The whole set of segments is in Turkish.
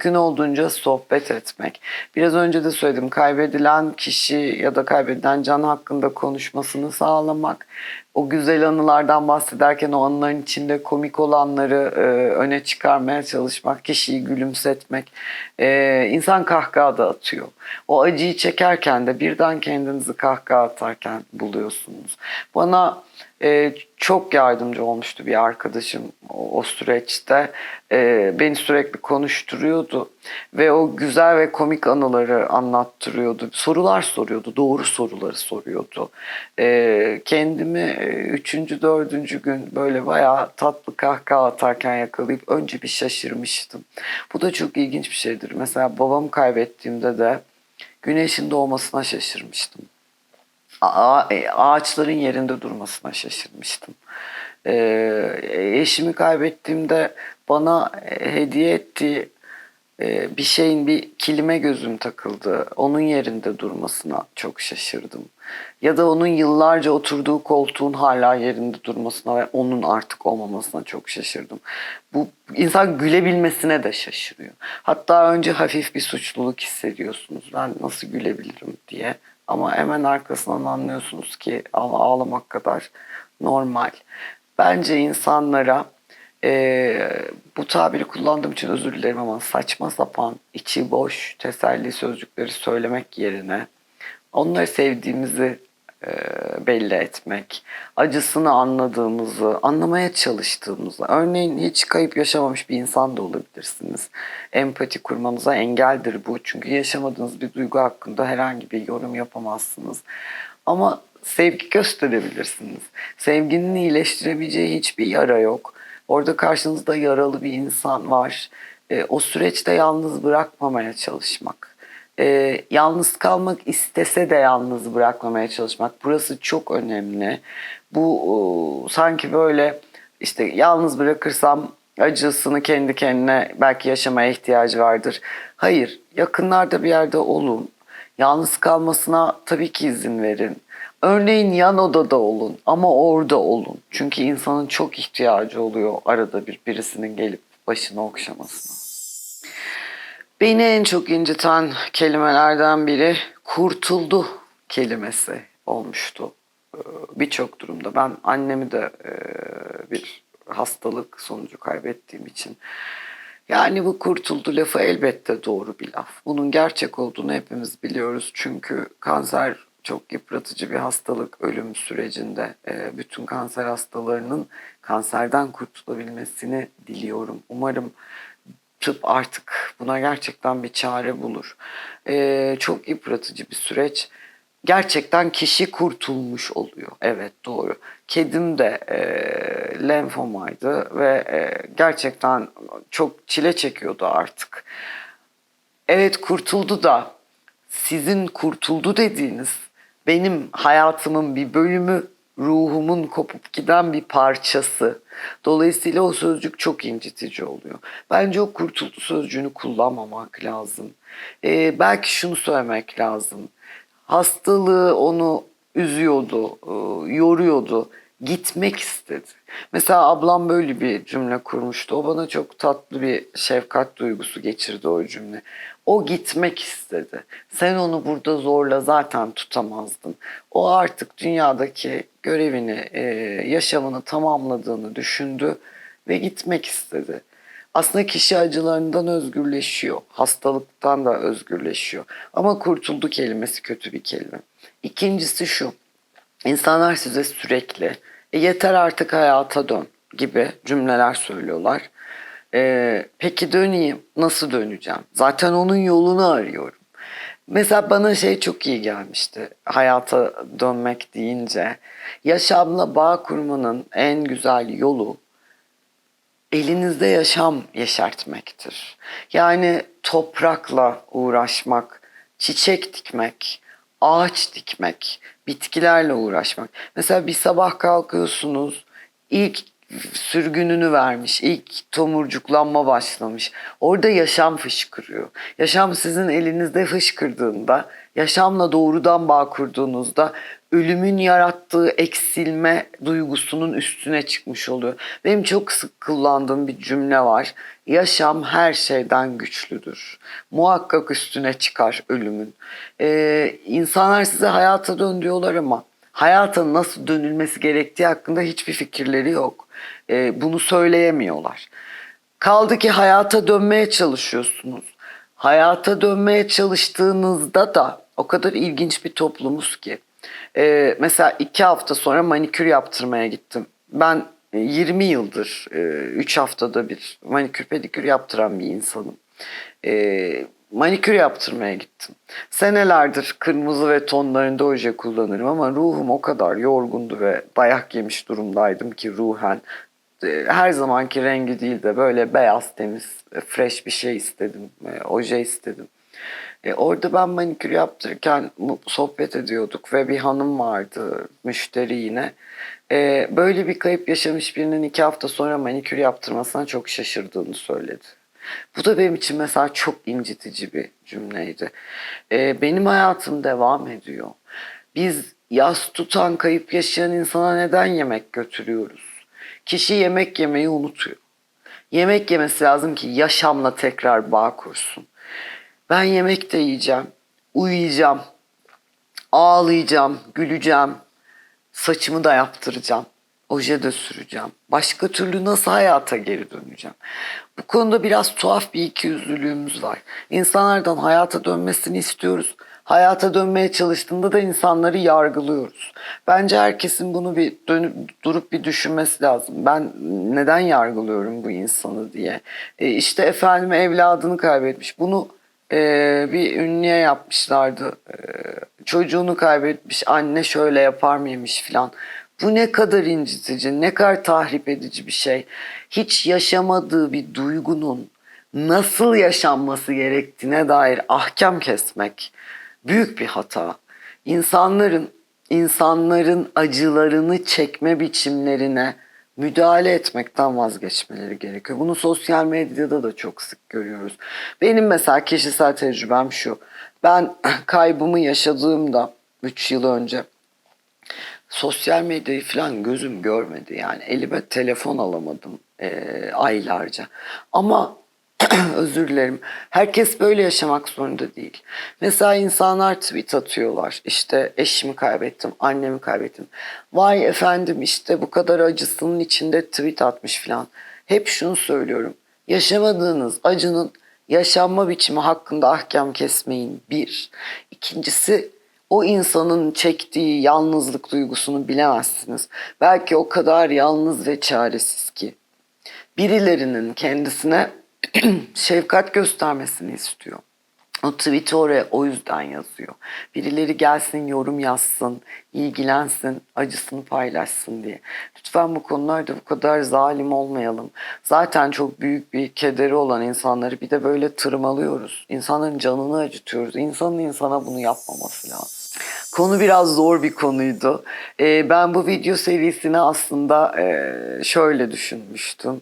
Mümkün olduğunca sohbet etmek. Biraz önce de söyledim kaybedilen kişi ya da kaybedilen can hakkında konuşmasını sağlamak. O güzel anılardan bahsederken o anıların içinde komik olanları e, öne çıkarmaya çalışmak, kişiyi gülümsetmek. E, insan kahkaha da atıyor. O acıyı çekerken de birden kendinizi kahkaha atarken buluyorsunuz. Bana e, çok yardımcı olmuştu bir arkadaşım o, o süreçte. E, beni sürekli konuşturuyordu ve o güzel ve komik anıları anlattırıyordu. Sorular soruyordu, doğru soruları soruyordu. E, kendimi üçüncü, dördüncü gün böyle bayağı tatlı kahkaha atarken yakalayıp önce bir şaşırmıştım. Bu da çok ilginç bir şeydir. Mesela babamı kaybettiğimde de güneşin doğmasına şaşırmıştım a- e, ağaçların yerinde durmasına şaşırmıştım. Ee, eşimi kaybettiğimde bana e, hediye ettiği e, bir şeyin bir kilime gözüm takıldı. Onun yerinde durmasına çok şaşırdım. Ya da onun yıllarca oturduğu koltuğun hala yerinde durmasına ve onun artık olmamasına çok şaşırdım. Bu insan gülebilmesine de şaşırıyor. Hatta önce hafif bir suçluluk hissediyorsunuz. Ben nasıl gülebilirim diye. Ama hemen arkasından anlıyorsunuz ki ağ- ağlamak kadar normal. Bence insanlara eee, bu tabiri kullandığım için özür dilerim ama saçma sapan, içi boş teselli sözcükleri söylemek yerine onları sevdiğimizi belli etmek, acısını anladığımızı, anlamaya çalıştığımızı. Örneğin hiç kayıp yaşamamış bir insan da olabilirsiniz. Empati kurmanıza engeldir bu. Çünkü yaşamadığınız bir duygu hakkında herhangi bir yorum yapamazsınız. Ama sevgi gösterebilirsiniz. Sevginin iyileştirebileceği hiçbir yara yok. Orada karşınızda yaralı bir insan var. E, o süreçte yalnız bırakmamaya çalışmak. E, yalnız kalmak istese de yalnız bırakmamaya çalışmak. Burası çok önemli. Bu o, sanki böyle işte yalnız bırakırsam acısını kendi kendine belki yaşamaya ihtiyacı vardır. Hayır, yakınlarda bir yerde olun. Yalnız kalmasına tabii ki izin verin. Örneğin yan odada olun ama orada olun. Çünkü insanın çok ihtiyacı oluyor arada bir birisinin gelip başını okşamasına. Beni en çok inciten kelimelerden biri kurtuldu kelimesi olmuştu. Ee, Birçok durumda. Ben annemi de e, bir hastalık sonucu kaybettiğim için. Yani bu kurtuldu lafı elbette doğru bir laf. Bunun gerçek olduğunu hepimiz biliyoruz. Çünkü kanser çok yıpratıcı bir hastalık ölüm sürecinde. e, Bütün kanser hastalarının kanserden kurtulabilmesini diliyorum. Umarım tıp artık buna gerçekten bir çare bulur. Ee, çok yıpratıcı bir süreç. Gerçekten kişi kurtulmuş oluyor. Evet doğru. Kedim de e, lenfomaydı ve e, gerçekten çok çile çekiyordu artık. Evet kurtuldu da sizin kurtuldu dediğiniz benim hayatımın bir bölümü ruhumun kopup giden bir parçası. Dolayısıyla o sözcük çok incitici oluyor. Bence o kurtuldu sözcüğünü kullanmamak lazım. Ee, belki şunu söylemek lazım. Hastalığı onu üzüyordu, e, yoruyordu. Gitmek istedi. Mesela ablam böyle bir cümle kurmuştu. O bana çok tatlı bir şefkat duygusu geçirdi o cümle. O gitmek istedi. Sen onu burada zorla zaten tutamazdın. O artık dünyadaki görevini, e, yaşamını tamamladığını düşündü ve gitmek istedi. Aslında kişi acılarından özgürleşiyor. Hastalıktan da özgürleşiyor. Ama kurtuldu kelimesi kötü bir kelime. İkincisi şu. İnsanlar size sürekli "E yeter artık hayata dön gibi cümleler söylüyorlar. E, peki döneyim. Nasıl döneceğim? Zaten onun yolunu arıyorum. Mesela bana şey çok iyi gelmişti hayata dönmek deyince. Yaşamla bağ kurmanın en güzel yolu elinizde yaşam yeşertmektir. Yani toprakla uğraşmak, çiçek dikmek, ağaç dikmek, bitkilerle uğraşmak. Mesela bir sabah kalkıyorsunuz, ilk sürgününü vermiş, ilk tomurcuklanma başlamış. Orada yaşam fışkırıyor. Yaşam sizin elinizde fışkırdığında, yaşamla doğrudan bağ kurduğunuzda ölümün yarattığı eksilme duygusunun üstüne çıkmış oluyor. Benim çok sık kullandığım bir cümle var. Yaşam her şeyden güçlüdür. Muhakkak üstüne çıkar ölümün. Ee, insanlar size hayata dön diyorlar ama hayata nasıl dönülmesi gerektiği hakkında hiçbir fikirleri yok. Ee, bunu söyleyemiyorlar. Kaldı ki hayata dönmeye çalışıyorsunuz. Hayata dönmeye çalıştığınızda da o kadar ilginç bir toplumuz ki. Ee, mesela iki hafta sonra manikür yaptırmaya gittim. Ben 20 yıldır 3 haftada bir manikür pedikür yaptıran bir insanım. Ee, manikür yaptırmaya gittim. Senelerdir kırmızı ve tonlarında oje kullanırım ama ruhum o kadar yorgundu ve dayak yemiş durumdaydım ki ruhen e, her zamanki rengi değil de böyle beyaz temiz e, fresh bir şey istedim. E, oje istedim. E, orada ben manikür yaptırırken sohbet ediyorduk ve bir hanım vardı müşteri yine. E, böyle bir kayıp yaşamış birinin iki hafta sonra manikür yaptırmasına çok şaşırdığını söyledi. Bu da benim için mesela çok incitici bir cümleydi. E, benim hayatım devam ediyor. Biz yas tutan kayıp yaşayan insana neden yemek götürüyoruz? Kişi yemek yemeyi unutuyor. Yemek yemesi lazım ki yaşamla tekrar bağ kursun. Ben yemek de yiyeceğim, uyuyacağım, ağlayacağım, güleceğim, saçımı da yaptıracağım, oje de süreceğim. Başka türlü nasıl hayata geri döneceğim? Bu konuda biraz tuhaf bir ikiyüzlülüğümüz var. İnsanlardan hayata dönmesini istiyoruz. Hayata dönmeye çalıştığında da insanları yargılıyoruz. Bence herkesin bunu bir dönüp durup bir düşünmesi lazım. Ben neden yargılıyorum bu insanı diye. E işte efendim evladını kaybetmiş. Bunu e, bir ünlüye yapmışlardı. E, çocuğunu kaybetmiş. Anne şöyle yapar mıymış filan. Bu ne kadar incitici, ne kadar tahrip edici bir şey. Hiç yaşamadığı bir duygunun nasıl yaşanması gerektiğine dair ahkam kesmek büyük bir hata. İnsanların insanların acılarını çekme biçimlerine müdahale etmekten vazgeçmeleri gerekiyor. Bunu sosyal medyada da çok sık görüyoruz. Benim mesela kişisel tecrübem şu. Ben kaybımı yaşadığımda 3 yıl önce sosyal medyayı falan gözüm görmedi. Yani elime telefon alamadım eee, aylarca. Ama özür dilerim. Herkes böyle yaşamak zorunda değil. Mesela insanlar tweet atıyorlar. İşte eşimi kaybettim, annemi kaybettim. Vay efendim işte bu kadar acısının içinde tweet atmış falan. Hep şunu söylüyorum. Yaşamadığınız acının yaşanma biçimi hakkında ahkam kesmeyin. Bir. İkincisi o insanın çektiği yalnızlık duygusunu bilemezsiniz. Belki o kadar yalnız ve çaresiz ki birilerinin kendisine şefkat göstermesini istiyor. O tweet'i oraya o yüzden yazıyor. Birileri gelsin, yorum yazsın, ilgilensin, acısını paylaşsın diye. Lütfen bu konularda bu kadar zalim olmayalım. Zaten çok büyük bir kederi olan insanları bir de böyle tırmalıyoruz. İnsanların canını acıtıyoruz. İnsanın insana bunu yapmaması lazım. Konu biraz zor bir konuydu. Ee, ben bu video serisini aslında e, şöyle düşünmüştüm.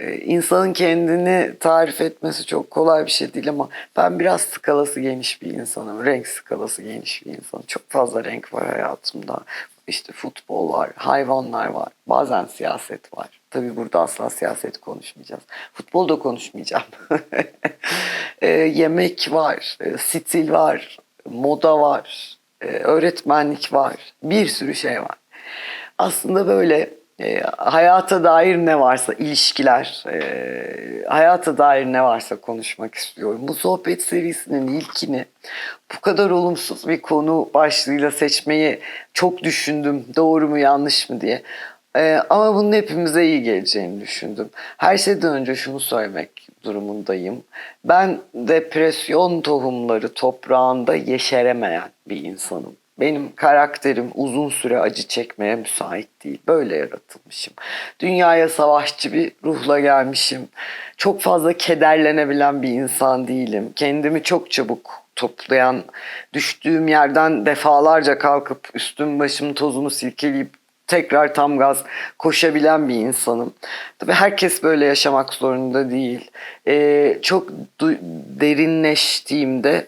Ee, insanın kendini tarif etmesi çok kolay bir şey değil ama ben biraz skalası geniş bir insanım. Renk skalası geniş bir insanım. Çok fazla renk var hayatımda. İşte futbol var, hayvanlar var, bazen siyaset var. Tabii burada asla siyaset konuşmayacağız. Futbol da konuşmayacağım. Ee, yemek var, e, stil var, moda var, e, öğretmenlik var. Bir sürü şey var. Aslında böyle e, hayata dair ne varsa ilişkiler, e, hayata dair ne varsa konuşmak istiyorum. Bu sohbet serisinin ilkini bu kadar olumsuz bir konu başlığıyla seçmeyi çok düşündüm. Doğru mu yanlış mı diye. E, ama bunun hepimize iyi geleceğini düşündüm. Her şeyden önce şunu söylemek durumundayım. Ben depresyon tohumları toprağında yeşeremeyen bir insanım. Benim karakterim uzun süre acı çekmeye müsait değil. Böyle yaratılmışım. Dünyaya savaşçı bir ruhla gelmişim. Çok fazla kederlenebilen bir insan değilim. Kendimi çok çabuk toplayan, düştüğüm yerden defalarca kalkıp üstüm başım tozunu silkeleyip tekrar tam gaz koşabilen bir insanım. Tabii herkes böyle yaşamak zorunda değil. Ee, çok derinleştiğimde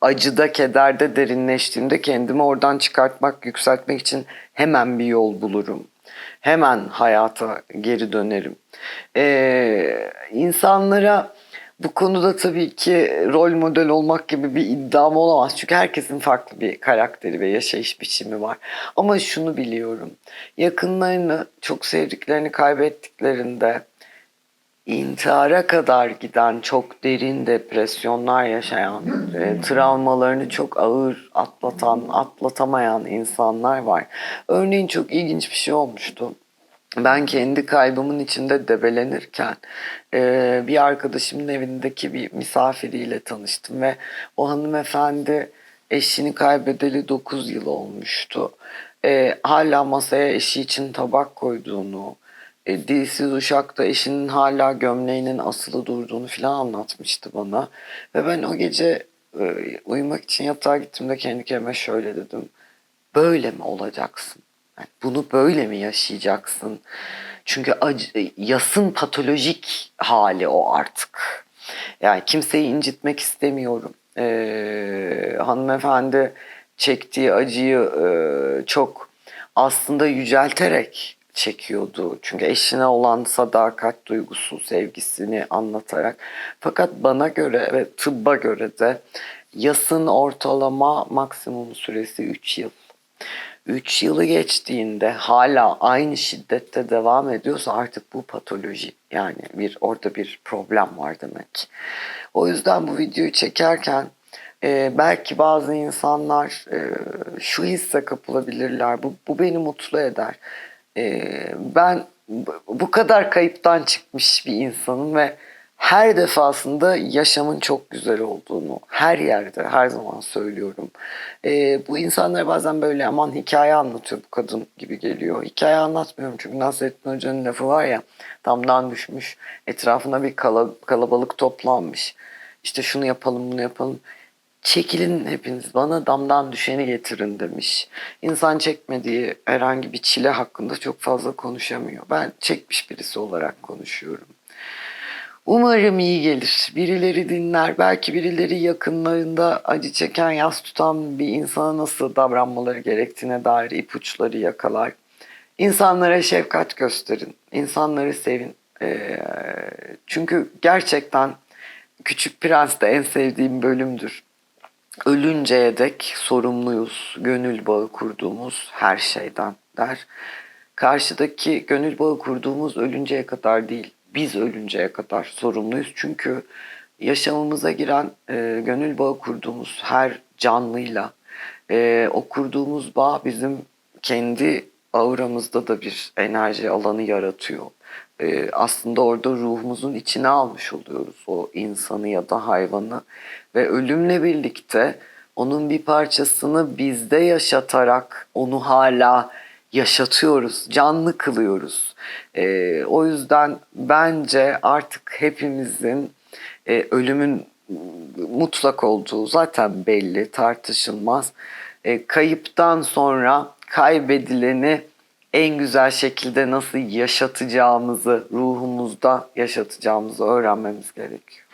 acıda, kederde derinleştiğimde kendimi oradan çıkartmak, yükseltmek için hemen bir yol bulurum. Hemen hayata geri dönerim. Ee, insanlara bu konuda tabii ki rol model olmak gibi bir iddiam olamaz. Çünkü herkesin farklı bir karakteri ve yaşayış biçimi var. Ama şunu biliyorum. Yakınlarını, çok sevdiklerini kaybettiklerinde intihara kadar giden çok derin depresyonlar yaşayan, e, travmalarını çok ağır atlatan, atlatamayan insanlar var. Örneğin çok ilginç bir şey olmuştu. Ben kendi kaybımın içinde debelenirken e, bir arkadaşımın evindeki bir misafiriyle tanıştım ve o hanımefendi eşini kaybedeli 9 yıl olmuştu. E, hala masaya eşi için tabak koyduğunu, e, dilsiz uşakta eşinin hala gömleğinin asılı durduğunu falan anlatmıştı bana. Ve ben o gece e, uyumak için yatağa gittiğimde kendi kendime şöyle dedim. Böyle mi olacaksın? Yani bunu böyle mi yaşayacaksın? Çünkü acı, yasın patolojik hali o artık. Yani kimseyi incitmek istemiyorum. Ee, hanımefendi çektiği acıyı e, çok aslında yücelterek çekiyordu. Çünkü eşine olan sadakat duygusu, sevgisini anlatarak. Fakat bana göre ve tıbba göre de yasın ortalama maksimum süresi 3 yıl. 3 yılı geçtiğinde hala aynı şiddette devam ediyorsa artık bu patoloji yani bir orada bir problem var demek. O yüzden bu videoyu çekerken e, belki bazı insanlar e, şu hisse kapılabilirler. Bu, bu beni mutlu eder. E, ben bu- kadar kayıptan çıkmış bir insanım ve her defasında yaşamın çok güzel olduğunu her yerde her zaman söylüyorum. Ee, bu insanlar bazen böyle aman hikaye anlatıyor bu kadın gibi geliyor. Hikaye anlatmıyorum çünkü Nasrettin Hoca'nın lafı var ya damdan düşmüş etrafına bir kala- kalabalık toplanmış. İşte şunu yapalım bunu yapalım. Çekilin hepiniz bana damdan düşeni getirin demiş. İnsan çekmediği herhangi bir çile hakkında çok fazla konuşamıyor. Ben çekmiş birisi olarak konuşuyorum. Umarım iyi gelir. Birileri dinler. Belki birileri yakınlarında acı çeken, yas tutan bir insana nasıl davranmaları gerektiğine dair ipuçları yakalar. İnsanlara şefkat gösterin. İnsanları sevin. Ee, çünkü gerçekten Küçük Prens de en sevdiğim bölümdür. Ölünceye dek sorumluyuz. Gönül bağı kurduğumuz her şeyden der. Karşıdaki gönül bağı kurduğumuz ölünceye kadar değil, biz ölünceye kadar sorumluyuz. Çünkü yaşamımıza giren e, gönül bağı kurduğumuz her canlıyla e, o kurduğumuz bağ bizim kendi auramızda da bir enerji alanı yaratıyor. E, aslında orada ruhumuzun içine almış oluyoruz o insanı ya da hayvanı ve ölümle birlikte onun bir parçasını bizde yaşatarak onu hala yaşatıyoruz, canlı kılıyoruz. Ee, o yüzden bence artık hepimizin e, ölümün mutlak olduğu zaten belli, tartışılmaz. E, kayıptan sonra kaybedileni en güzel şekilde nasıl yaşatacağımızı, ruhumuzda yaşatacağımızı öğrenmemiz gerekiyor.